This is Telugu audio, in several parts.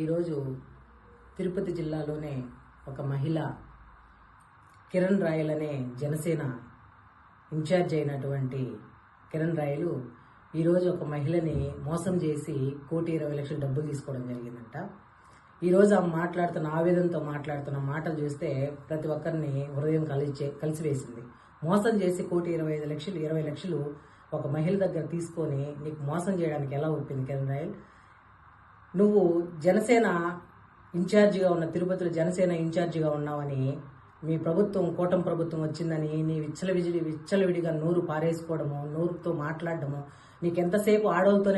ఈరోజు తిరుపతి జిల్లాలోనే ఒక మహిళ కిరణ్ రాయల్ అనే జనసేన ఇన్ఛార్జ్ అయినటువంటి కిరణ్ రాయలు ఈరోజు ఒక మహిళని మోసం చేసి కోటి ఇరవై లక్షల డబ్బులు తీసుకోవడం జరిగిందంట. ఈరోజు ఆమె మాట్లాడుతున్న ఆవేదనతో మాట్లాడుతున్న మాటలు చూస్తే ప్రతి ఒక్కరిని హృదయం కలిచే కలిసివేసింది. మోసం చేసి కోటి ఇరవై ఐదు లక్షలు ఇరవై లక్షలు ఒక మహిళ దగ్గర తీసుకొని నీకు మోసం చేయడానికి ఎలా ఒప్పింది కిరణ్ రాయల్? నువ్వు జనసేన ఇన్ఛార్జిగా ఉన్న తిరుపతిలో జనసేన ఇన్ఛార్జిగా ఉన్నావని మీ ప్రభుత్వం కూటమి ప్రభుత్వం వచ్చిందని నీ విచ్చలవిడి విచ్చలవిడిగా నూరు పారేసుకోవడము నూరుతో మాట్లాడడము నీకు ఎంతసేపు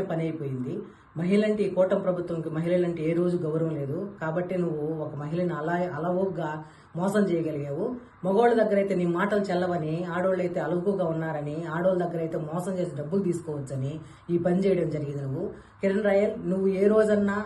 పని అయిపోయింది. మహిళంటే ఈ కూటమి ప్రభుత్వంకి మహిళలంటే ఏ రోజు గౌరవం లేదు. కాబట్టి నువ్వు ఒక మహిళని అలా అలవోగ్గా మోసం చేయగలిగావు. మగవాళ్ళ దగ్గర అయితే నీ మాటలు చెల్లవని ఆడవాళ్ళు అయితే అలుగుగా ఉన్నారని ఆడవాళ్ళ దగ్గర అయితే మోసం చేసి డబ్బులు తీసుకోవచ్చని ఈ పని చేయడం జరిగింది నువ్వు. కిరణ్ రాయల్ నువ్వు ఏ రోజన్నా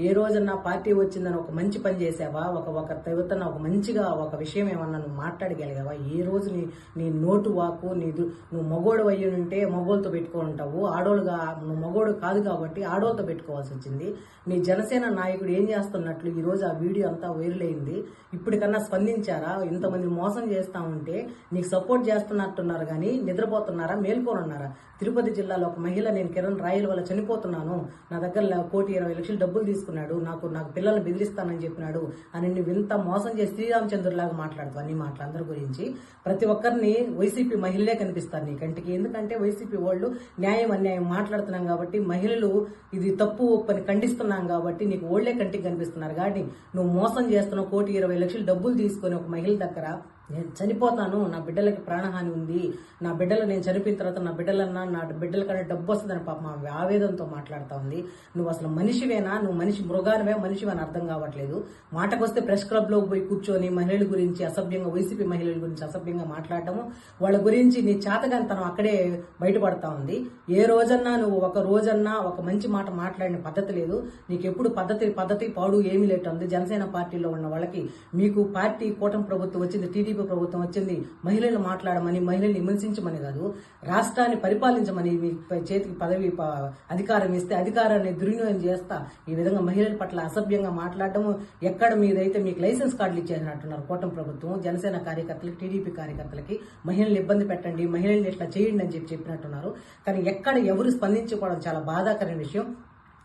ఏ రోజన్నా పార్టీ వచ్చిందని ఒక మంచి పని చేసావా? ఒక ఒక తవ్వుతున్న ఒక మంచిగా ఒక విషయం ఏమన్నా నువ్వు మాట్లాడగలిగావా? ఏ రోజు నీ నీ నోటు వాకు నీ నువ్వు మగోడు అయ్యి ఉంటే మగోళ్ళతో పెట్టుకొని ఉంటావు. ఆడోళ్ళుగా నువ్వు మగోడు కాదు కాబట్టి ఆడోళ్ళతో పెట్టుకోవాల్సి వచ్చింది. నీ జనసేన నాయకుడు ఏం చేస్తున్నట్లు ఈరోజు ఆ వీడియో అంతా వైరల్ అయింది. ఇప్పటికన్నా స్పందించారా? ఇంతమంది మోసం చేస్తా ఉంటే నీకు సపోర్ట్ చేస్తున్నట్టున్నారు కానీ నిద్రపోతున్నారా? మేల్కోనున్నారా? తిరుపతి జిల్లాలో ఒక మహిళ నేను కిరణ్ రాయల వల్ల చనిపోతున్నాను. నా దగ్గర కోటి ఇరవై లక్షలు డబ్బులు తీసుకున్నాడు నాకు నాకు పిల్లల్ని బెదిరిస్తానని చెప్పినాడు అని నువ్వు ఇంత మోసం చేసి శ్రీరామచంద్రులాగా మాట్లాడుతావు అన్ని మాటలు అందరి గురించి ప్రతి ఒక్కరిని వైసీపీ మహిళలే కనిపిస్తారు నీ కంటికి. ఎందుకంటే వైసీపీ వాళ్ళు న్యాయం అన్యాయం మాట్లాడుతున్నాం కాబట్టి మహిళలు ఇది తప్పు పని ఖండిస్తున్నాం కాబట్టి నీకు ఓళ్ళే కంటికి కనిపిస్తున్నారు. కానీ నువ్వు మోసం చేస్తున్నావు కోటి ఇరవై లక్షలు డబ్బులు తీసుకొని ఒక మహిళ దగ్గర నేను చనిపోతాను నా బిడ్డలకి ప్రాణహాని ఉంది నా బిడ్డలు నేను చనిపోయిన తర్వాత నా బిడ్డలన్నా నా బిడ్డల కన్నా డబ్బు వస్తుందని పాప మా ఆవేదనతో మాట్లాడుతా ఉంది. నువ్వు అసలు మనిషివేనా? నువ్వు మనిషి మృగానివే? మనిషివని అర్థం కావట్లేదు. మాటకొస్తే ప్రెస్ క్లబ్లో పోయి కూర్చొని మహిళల గురించి అసభ్యంగా వైసీపీ మహిళల గురించి అసభ్యంగా మాట్లాడటము వాళ్ళ గురించి నీ చేతగాని తను అక్కడే బయటపడతా ఉంది. ఏ రోజన్నా నువ్వు ఒక రోజన్నా ఒక మంచి మాట మాట్లాడిన పద్ధతి లేదు. నీకు ఎప్పుడు పద్ధతి పద్ధతి పాడు ఏమీ లేటు ఉంది జనసేన పార్టీలో ఉన్న వాళ్ళకి మీకు పార్టీ కూటమి ప్రభుత్వం వచ్చింది టీడీపీ ప్రభుత్వం వచ్చింది మహిళలు మాట్లాడమని మహిళల్ని విమర్శించమని కాదు రాష్ట్రాన్ని పరిపాలించమని మీ చేతికి పదవి ప- అధికారం ఇస్తే అధికారాన్ని దుర్వినియోగం చేస్తా. ఈ విధంగా మహిళల పట్ల అసభ్యంగా మాట్లాడటము ఎక్కడ మీదైతే మీకు లైసెన్స్ కార్డులు ఇచ్చేసినట్టున్నారు కూటమి ప్రభుత్వం. జనసేన కార్యకర్తలకి టీడీపీ కార్యకర్తలకి మహిళల్ని ఇబ్బంది పెట్టండి మహిళల్ని ఇట్లా చేయండి అని చెప్పి చెప్పినట్టున్నారు. కానీ ఎక్కడ ఎవరు స్పందించుకోవడం చాలా బాధాకరమైన విషయం.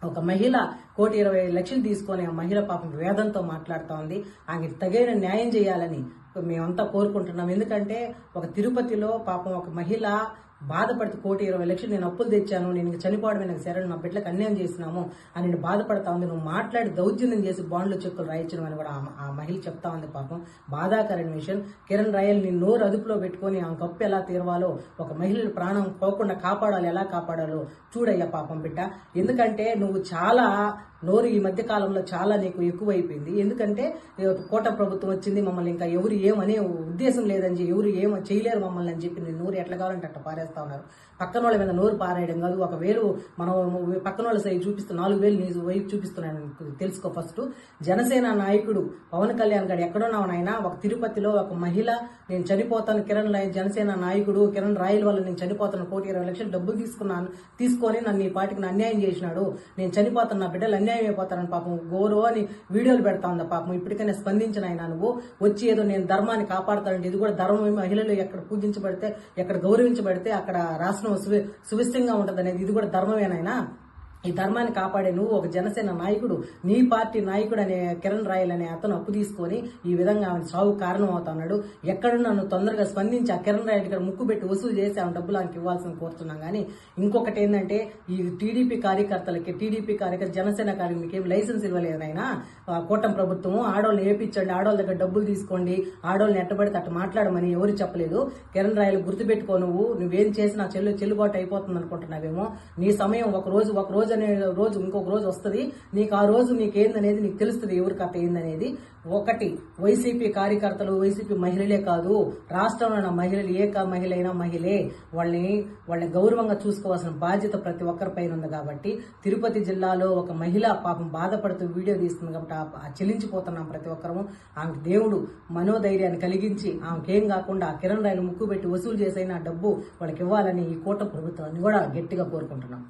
ఒక మహిళ కోటి ఇరవై ఐదు లక్షలు తీసుకొని ఆ మహిళ పాపం వేదంతో మాట్లాడుతూ ఉంది. ఆమెకి తగిన న్యాయం చేయాలని మేమంతా కోరుకుంటున్నాం. ఎందుకంటే ఒక తిరుపతిలో పాపం ఒక మహిళ బాధపడుతూ కోటి ఇరవై లక్షలు నేను అప్పులు తెచ్చాను నేను ఇంకా చనిపోవడమే నాకు సరే నా బిడ్డలకు అన్యాయం చేసినాము అని నేను బాధపడతా ఉంది. నువ్వు మాట్లాడి దౌర్జన్యం చేసి బాండ్లు చెక్కులు రాయించడం అని కూడా ఆ- ఆ మహిళ చెప్తా ఉంది పాపం. బాధాకరమైన విషయం. కిరణ్ రాయల్ నీ నోరు అదుపులో పెట్టుకొని ఆ కప్పు ఎలా తీరవాలో ఒక మహిళల ప్రాణం పోకుండా కాపాడాలి ఎలా కాపాడాలో చూడయ్యా పాపం బిడ్డ. ఎందుకంటే నువ్వు చాలా నోరు ఈ మధ్య కాలంలో చాలా నీకు ఎక్కువైపోయింది. ఎందుకంటే కోట ప్రభుత్వం వచ్చింది మమ్మల్ని ఇంకా ఎవరు ఏమనే ఉద్దేశం లేదని చెప్పి ఎవరు ఏం చేయలేరు మమ్మల్ని అని చెప్పి నేను నోరు ఎట్లా కావాలంటే అట్లా పారేస్తా ఉన్నారు. పక్కన వాళ్ళ మీద నోరు పారేయడం కాదు. ఒక వేలు మనం పక్కన వాళ్ళ సైడ్ చూపిస్తూ నాలుగు వేలు నీ వైపు చూపిస్తున్నాను తెలుసుకో ఫస్ట్. జనసేన నాయకుడు పవన్ కళ్యాణ్ గారు ఎక్కడున్నావు నాయన? ఒక తిరుపతిలో ఒక మహిళ నేను చనిపోతాను కిరణ్ జనసేన నాయకుడు కిరణ్ రాయల్ వల్ల నేను చనిపోతాను కోటి ఇరవై లక్షలు డబ్బు తీసుకున్నాను తీసుకొని నన్ను ఈ పాటికి అన్యాయం చేసినాడు. నేను చనిపోతాను నా బిడ్డలు అన్యాయం అయిపోతారని పాపం గోరో అని వీడియోలు పెడతా ఉంది పాపం. ఇప్పటికైనా స్పందించిన ఆయన నువ్వు. వచ్చి ఏదో నేను ధర్మాన్ని కాపాడతానంటే ఇది కూడా ధర్మం మహిళలు ఎక్కడ పూజించబడితే ఎక్కడ గౌరవించబడితే అక్కడ రాష్ట్రం సువి సువిష్టంగా ఉంటుంది అనేది ఇది కూడా ధర్మమేనాయనా ఈ ధర్మాన్ని కాపాడే నువ్వు ఒక జనసేన నాయకుడు నీ పార్టీ నాయకుడు అనే కిరణ్ రాయల్ అనే అతను అప్పు తీసుకొని ఈ విధంగా ఆమె సాగు కారణం అవుతున్నాడు ఎక్కడున్నా నువ్వు తొందరగా స్పందించి ఆ కిరణ్ రాయల్ ఇక్కడ ముక్కు పెట్టి వసూలు చేసి ఆమె డబ్బులు ఆమెకి ఇవ్వాల్సిన కోరుతున్నాం. కానీ ఇంకొకటి ఏంటంటే ఈ టీడీపీ కార్యకర్తలకి టీడీపీ కార్యకర్త జనసేన కార్యక్రమకి ఏం లైసెన్స్ ఇవ్వలేదైనా ఆ కూటమి ప్రభుత్వం ఆడవాళ్ళని ఏపించండి ఆడవాళ్ళ దగ్గర డబ్బులు తీసుకోండి ఆడవాళ్ళని ఎట్టబడితే అట్ట మాట్లాడమని ఎవరు చెప్పలేదు. కిరణ్ రాయలు గుర్తుపెట్టుకో నువ్వు నువ్వేం చేసినా చెల్లు చెల్లుబాటు అయిపోతుంది అనుకుంటున్నావేమో నీ సమయం ఒక రోజు ఒక రోజు అనే రోజు ఇంకొక రోజు వస్తుంది. నీకు ఆ రోజు నీకేందనేది నీకు తెలుస్తుంది ఎవరి కథ ఏందనేది. ఒకటి వైసీపీ కార్యకర్తలు వైసీపీ మహిళలే కాదు రాష్ట్రంలో ఉన్న మహిళలు ఏ మహిళ అయినా మహిళే వాళ్ళని వాళ్ళని గౌరవంగా చూసుకోవాల్సిన బాధ్యత ప్రతి ఒక్కరిపైన ఉంది కాబట్టి తిరుపతి జిల్లాలో ఒక మహిళ పాపం బాధపడుతూ వీడియో తీస్తుంది కాబట్టి ఆ- చెల్లించిపోతున్నాం ప్రతి ఒక్కరము. ఆమె దేవుడు మనోధైర్యాన్ని కలిగించి ఆమెకేం కాకుండా ఆ కిరణ్ రాయిని ముక్కు పెట్టి వసూలు చేసైనా డబ్బు వాళ్ళకి ఇవ్వాలని ఈ కూట ప్రభుత్వాన్ని కూడా గట్టిగా కోరుకుంటున్నాం.